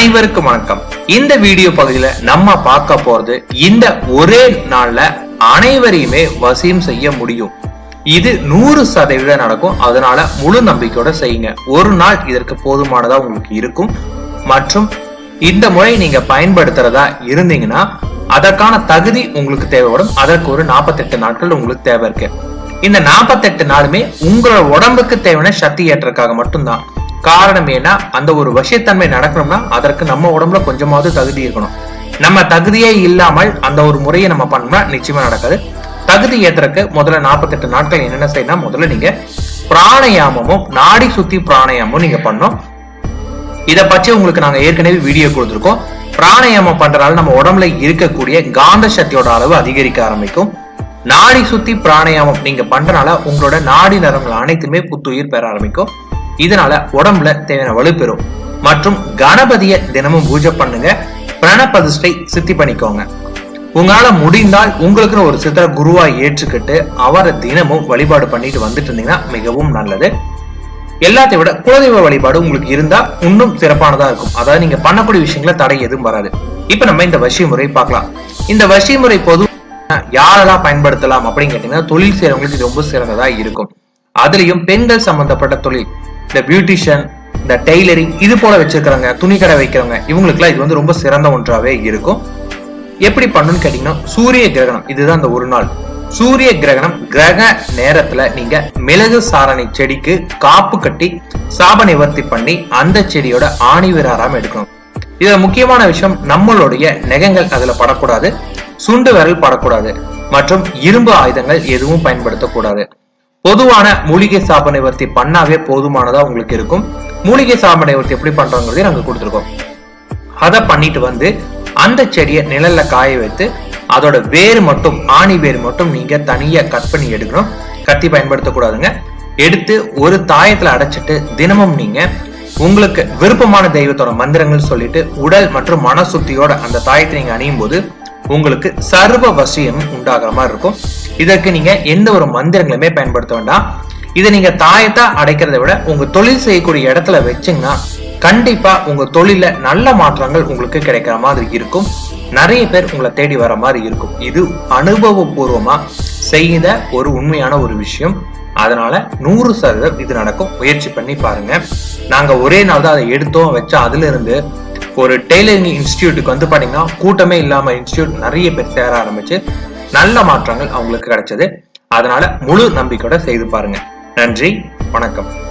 அனைவருக்கும் வணக்கம். இந்த வீடியோ பகுதியில நம்ம பார்க்க போறது இந்த ஒரே நாள்ல அனைவரையுமே வசியம் செய்ய முடியும். இது நூறு சதவீதம் நடக்கும். அதனால முழு நம்பிக்கையோட செய்யுங்க. ஒரு நாள் இதற்கு போதுமானதா உங்களுக்கு இருக்கும். மற்றும் இந்த முறை நீங்க பயன்படுத்துறதா இருந்தீங்கன்னா அதற்கான தகுதி உங்களுக்கு தேவைப்படும். அதற்கு ஒரு 48 நாட்கள் உங்களுக்கு தேவை இருக்கு. இந்த 48 நாளுமே உங்களோட உடம்புக்கு தேவையான சக்தி ஏற்றக்காக மட்டும்தான். காரணம் ஏன்னா அந்த ஒரு விஷயத்தன்மை நடக்கணும்னா அதற்கு நம்ம உடம்புல கொஞ்சமாவது தகுதி இருக்கணும். நம்ம தகுதியே இல்லாமல் அந்த ஒரு முறையை நம்ம பண்ணோம்னா நிச்சயமா நடக்காது. தகுதி ஏற்றுறக்கு முதல்ல 48 நாட்கள் என்னென்ன செய்யணும் முதல்ல நீங்க பிராணயாமமும் நாடி சுத்தி பிராணயாமமும் நீங்க பண்ணும் இத பற்றி உங்களுக்கு நாங்க ஏற்கனவே வீடியோ கொடுத்துருக்கோம். பிராணயாமம் பண்றதால நம்ம உடம்புல இருக்கக்கூடிய காந்த சக்தியோட அளவு அதிகரிக்க ஆரம்பிக்கும். நாடி சுத்தி பிராணயாமம் நீங்க பண்றனால உங்களோட நாடி நரங்கள் அனைத்துமே புத்துயிர் பெற ஆரம்பிக்கும். இதனால உடம்புல தேவையான வலு பெறும். மற்றும் கணபதிய தினமும் பூஜை பண்ணுங்க. பிரணபதிஷ்டை சித்தி பண்ணிக்கோங்க. உங்களால முடிந்தால் உங்களுக்குன்னு ஒரு சித்திர குருவா ஏற்றுக்கிட்டு அவரை தினமும் வழிபாடு பண்ணிட்டு வந்துட்டு இருந்தீங்கன்னா மிகவும் நல்லது. எல்லாத்தையும் விட குலதெய்வ வழிபாடு உங்களுக்கு இருந்தா இன்னும் சிறப்பானதா இருக்கும். அதாவது நீங்க பண்ணக்கூடிய விஷயங்கள தடை எதுவும் வராது. இப்ப நம்ம இந்த வசி முறை பார்க்கலாம். இந்த வசி முறை பொது யாரெல்லாம் பயன்படுத்தலாம் அப்படின்னு கேட்டீங்கன்னா தொழில் செய்யறவங்களுக்கு இது ரொம்ப சிறந்ததா இருக்கும். அதுலயும் பெண்கள் சம்பந்தப்பட்ட தொழில். இந்த பியூட்டிஷியன் இந்த டெய்லரிங் இது போல வச்சிருக்கிறவங்க துணி கடை வைக்கிறவங்க இவங்களுக்குலாம் இது வந்து ரொம்ப சிறந்த ஒன்றாவே இருக்கும். எப்படி பண்ணணும்னு கேட்டீங்கன்னா சூரிய கிரகணம் இதுதான் அந்த ஒரு நாள். சூரிய கிரகணம் கிரக நேரத்துல நீங்க மிளகு சாரணை செடிக்கு காப்பு கட்டி சாப நிவர்த்தி பண்ணி அந்த செடியோட ஆணி விராராம எடுக்கணும். இதுல முக்கியமான விஷயம் நம்மளுடைய நெகங்கள் அதுல படக்கூடாது சுண்டு விரல் படக்கூடாது மற்றும் இரும்பு ஆயுதங்கள் எதுவும் பயன்படுத்தக்கூடாது. பொதுவான மூலிகை சாப நிவர்த்தி பண்ணாவே போதுமானதா உங்களுக்கு இருக்கும். மூலிகை சாப நிவர்த்தி எப்படி பண்றோங்கிறதையும் நாங்க கொடுத்துருக்கோம். அதை பண்ணிட்டு வந்து அந்த செடியை நிழல்ல காய வைத்து அதோட வேர் மட்டும் ஆணி வேர் மட்டும் நீங்க தனியா கட் பண்ணி எடுக்கணும். கத்தி பயன்படுத்தக்கூடாதுங்க. எடுத்து ஒரு தாயத்துல அடைச்சிட்டு தினமும் நீங்க உங்களுக்கு விருப்பமான தெய்வத்தோட மந்திரங்கள் சொல்லிட்டு உடல் மற்றும் மன சுத்தியோட அந்த தாயத்தை நீங்க அணியும் போது உங்களுக்கு சர்வ வசியம் உண்டாகிற மாதிரி இருக்கும். இதற்கு நீங்க எந்த ஒரு மந்திரங்களுமே பயன்படுத்த வேண்டாம். இதை நீங்க தாயத்தா அடைக்கிறத விட உங்க தொழில் செய்யக்கூடிய இடத்துல வச்சிங்கன்னா கண்டிப்பா உங்க தொழில நல்ல மாற்றங்கள் உங்களுக்கு கிடைக்கிற மாதிரி இருக்கும். நிறைய பேர் உங்களை தேடி வர மாதிரி இருக்கும். இது அனுபவபூர்வமா செய்த ஒரு உண்மையான ஒரு விஷயம். அதனால நூறு சதவீதம் இது நடக்கும். முயற்சி பண்ணி பாருங்க. நாங்க ஒரே நாள் தான் அதை எடுத்தோம் வச்சோம் அதுல இருந்து ஒரு டெய்லரிங் இன்ஸ்டியூட்டுக்கு வந்து பாத்தீங்கன்னா கூட்டமே இல்லாம இன்ஸ்டியூட் நிறைய பேர் சேர ஆரம்பிச்சு நல்ல மாற்றங்கள் அவங்களுக்கு கிடைச்சது. அதனால முழு நம்பிக்கையோட செய்து பாருங்க. நன்றி வணக்கம்.